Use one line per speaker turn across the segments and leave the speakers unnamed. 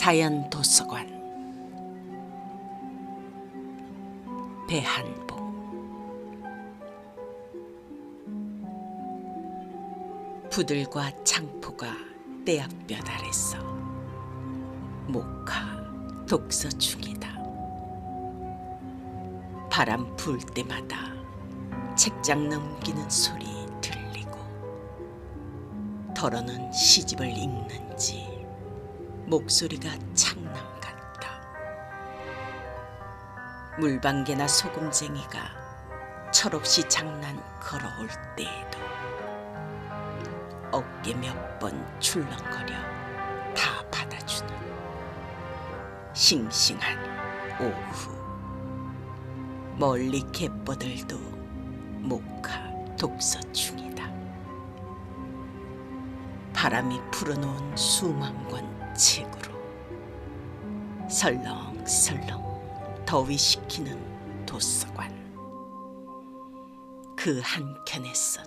자연 도서관 배한봉 부들과 창포가 떼약볕 아래서 목화 독서 중이다. 바람 불 때마다 책장 넘기는 소리 들리고 덜어는 시집을 읽는지 목소리가 창남 같다. 물방개나 소금쟁이가 철없이 장난 걸어올 때에도 어깨 몇 번 출렁거려 다 받아주는 싱싱한 오후 멀리 갯벌들도 목화 독서 중이다. 바람이 풀어놓은 수만 권 책으로 설렁설렁 더위 식히는 도서관 그 한켠에선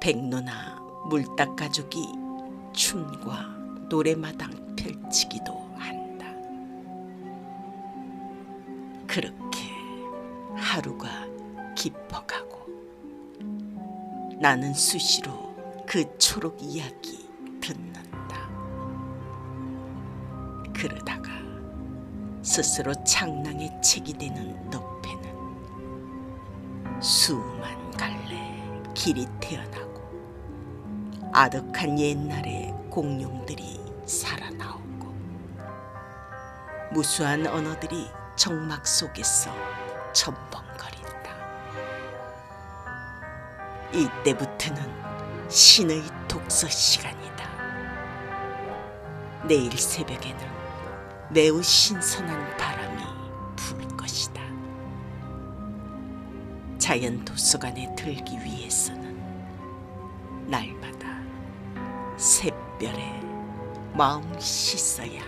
백로나 가족이 춤과 노래마당 펼치기도 한다. 그렇게 하루가 깊어가고 나는 수시로 그 초록 이야기 듣는다. 그러다가 스스로 창낭의 책이 되는 늪에는 수만 갈래 길이 태어나고 아득한 옛날의 공룡들이 살아나오고 무수한 언어들이 정막 속에서 첨벙거린다. 이때부터는 신의 독서 시간이다. 내일 새벽에는 매우 신선한 바람이 불 것이다. 자연 도서관에 들기 위해서는 날마다 샛별에 마음 씻어야